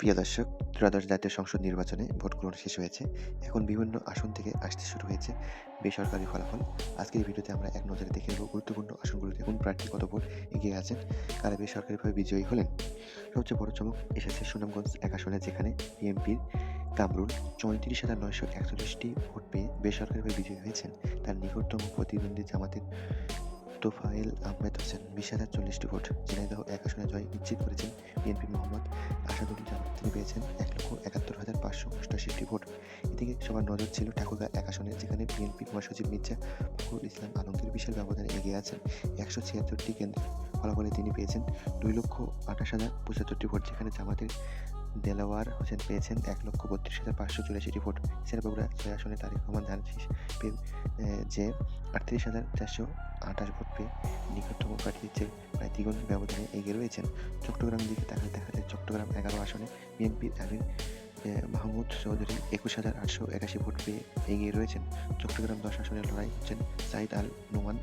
প্রিয় দর্শক, ত্রয়োদশ জাতীয় সংসদ নির্বাচনে ভোট গ্রহণ শেষ হয়েছে। এখন বিভিন্ন আসন থেকে আসতে শুরু হয়েছে বেসরকারি ফলাফল। আজকের ভিডিওতে আমরা এক নজরে দেখে নেব গুরুত্বপূর্ণ আসনগুলিতে কোন প্রার্থী কত ভোট এগিয়ে আছেন, কারা বেসরকারিভাবে বিজয়ী হলেন। সবচেয়ে বড় চমক এসেছে সুনামগঞ্জ এক আসনে, যেখানে বিএনপির কামরুল চৌত্রিশ হাজার নয়শো একচল্লিশটি ভোট পেয়ে বেসরকারিভাবে বিজয়ী হয়েছেন। তার নিকটতম প্রতিদ্বন্দ্বী জামাতের তোফায়েল আহমেদ হোসেন বিশ হাজার চল্লিশটি ভোট। ঝিনাইদহ এক আসনে জয় নিশ্চিত করেছেন বিএনপির মোহাম্মদ। আসাদুজ্জামান তিনি পেয়েছেন এক লক্ষ একাত্তর হাজার পাঁচশো অষ্টাশিটি ভোট। এদিকে সবার নজর ছিল ঠাকুরগাঁ এক আসনে, যেখানে বিএনপির মহাসচিব মির্জা ফখরুল ইসলাম আলমগীর বিশাল ব্যবধানে এগিয়ে আছেন। একশো ছিয়াত্তরটি কেন্দ্রের ফলাফলে তিনি পেয়েছেন দুই লক্ষ আঠাশ হাজার পঁচাত্তরটি ভোট, যেখানে জামাতের দেলাওয়ার হোসেন পেয়েছেন এক লক্ষ বত্রিশ হাজার পাঁচশো চুরাশিটি ভোট। এছাড়া বগুড়া ছয় আসনে তারিক রহমান ধানশিস পেয়ে যে আটত্রিশ হাজার চারশো আঠাশ ভোট পেয়ে নিকটতম প্রার্থীর চেয়ে প্রায় দ্বিগুণ ব্যবধানে এগিয়ে রয়েছেন। চট্টগ্রাম দিকে তাকালে দেখা যায় চট্টগ্রাম এগারো আসনে বিএনপির আমির মাহমুদ চৌধুরী একুশ হাজার আটশো একাশি ভোট পেয়ে এগিয়ে রয়েছেন। চট্টগ্রাম দশ আসনে লড়াই হচ্ছেন সাইদ আল নোমান,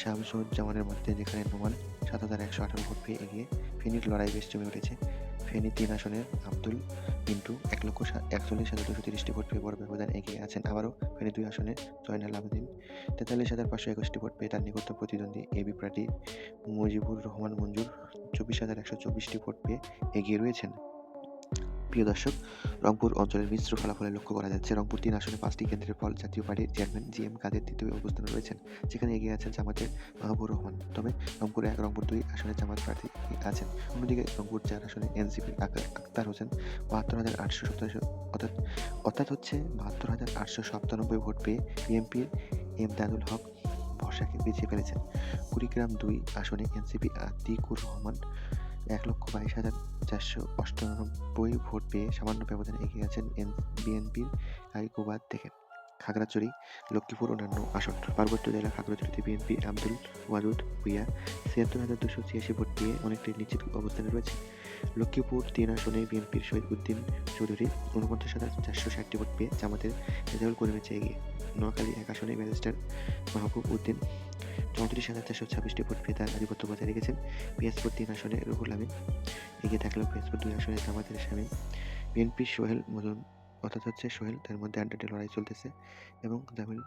শামসুজ্জামানের মধ্যে যেখানে নোমান সাত হাজার একশো আঠারো ভোট পেয়ে এগিয়ে ফেনীর লড়াই বেশ জমে উঠেছে। ফেনী তিন আসনের আব্দুল, মিন্টু এক লক্ষ একচল্লিশ হাজার দুশো তিরিশটি ভোট পেয়ে বড় ব্যবধান এগিয়ে আছেন। আবারও ফেনী দুই আসনে জয়নাল আবেদিন। তেতাল্লিশ হাজার পাঁচশো একুশটি ভোট পেয়ে তার নিকট প্রতিদ্বন্দ্বী এবি প্রার্থী মুজিবুর রহমান মঞ্জুর চব্বিশ হাজার একশো চব্বিশটি ভোট পেয়ে এগিয়ে রয়েছেন। প্রিয় দর্শক, রংপুর অঞ্চলের মিশ্র ফলাফলে লক্ষ্য করা যাচ্ছে রংপুর তিন আসনে পাঁচটি কেন্দ্রের ফল জাতীয় পার্টির চেয়ারম্যান জি এম কাদের তৃতীয় অবস্থানে রয়েছেন। যেখানে এগিয়ে আছেন জামাতের মাহবুর রহমান। তবে রংপুর এক, রংপুর দুই আসনে জামাত প্রার্থী আছেন। অন্যদিকে রংপুর চার আসনে এনসিপির আক্তার হোসেন। বাহাত্তর হাজার আটশো সপ্তাশো অর্থাৎ অর্থাৎ হচ্ছে বাহাত্তর হাজার আটশো সাতানব্বই ভোট পেয়ে বিএনপির এমদাদুল হক ভরসাকে পিছিয়ে ফেলেছেন। কুড়িগ্রাম দুই আসনে এনসিপি আতিকুর রহমান এক লক্ষ বাইশ হাজার চারশো অষ্টানব্বই ভোট পেয়ে সামান্য ব্যবধানে এগিয়ে আছেন এন বিএনপির কাইকোবাদ থেকে খাগড়াছড়ি, লক্ষ্মীপুর, অন্যান্য আসন। পার্বত্য জেলা খাগড়াছড়িতে বিএনপি, আব্দুল ওয়াদুদ ভুইয়া ছিয়াত্তর হাজার দুশো ছিয়াশি ভোট পেয়ে অনেকটাই নিশ্চিত অবস্থানে রয়েছে। লক্ষ্মীপুর তিন আসনে বিএনপির শহীদ উদ্দিন চৌধুরী উনপঞ্চাশ হাজার চারশো ষাটটি ভোট পেয়ে জামাতের রেজাউল এগিয়ে। নোয়াখালী এক আসনে ব্যারিস্টার মাহবুব উদ্দিন চৌত্রিশ হাজার চারশো ছাব্বিশটি ভোট পেয়ে তার আধিপত্য বজায় রেখেছেন পিয়াজপুর তিন আসনে রুহুল আমিন। এগিয়ে থাকলেও পিয়াজপুর দুই আসনে জামাতের স্বামী বিএনপির সোহেল মদন, অর্থাৎ হচ্ছে সোহেল, তার মধ্যে আড্ডাটে লড়াই চলতেছে এবং জামিল,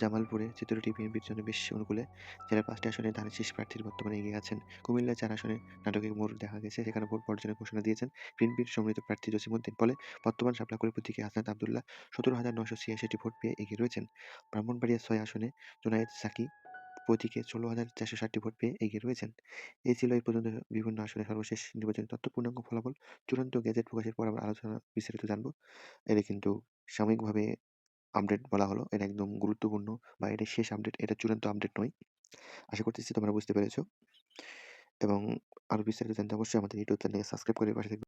জামালপুরে চিত্রটি বিএনপির জন্য বেশ অনুকূলে। জেলার পাঁচটি আসনে ধানের শীষ প্রার্থীর বর্তমানে এগিয়ে আছেন। কুমিল্লা চার আসনে নাটকের মোড় দেখা গেছে, সেখানে ভোট বর্জনের ঘোষণা দিয়েছেন বিএনপির সম্মিলিত প্রার্থী জসিমুদ্দিন ফলে বর্তমান শাপলাকুড়ি প্রতীকে হাসনাত আবদুল্লাহ সতেরো হাজার নশো ছিয়াশিটি ভোট পেয়ে এগিয়ে রয়েছেন। ব্রাহ্মণবাড়িয়া ছয় আসনে জোনায়েদ সাকি প্রতীকে ষোলো হাজার চারশো ষাটটি ভোট পেয়ে এগিয়ে রয়েছেন। এই ছিল এই পর্যন্ত বিভিন্ন আসনে সর্বশেষ নির্বাচনের তথ্য, পূর্ণাঙ্গ ফলাফল, চূড়ান্ত গ্যাজেট প্রকাশের পর আমরা আলোচনা বিস্তারিত জানব। এটা কিন্তু সাময়িকভাবে আপডেট বলা হলো, এটা একদম গুরুত্বপূর্ণ বা এটা শেষ আপডেট এটা চূড়ান্ত আপডেট নয়। আশা করতেছি তোমরা বুঝতে পেরেছ। এবং আরও বিস্তারিত জানতে অবশ্যই আমাদের ইউটিউব চ্যানেলকে সাবস্ক্রাইব করে পাশে থাকবে।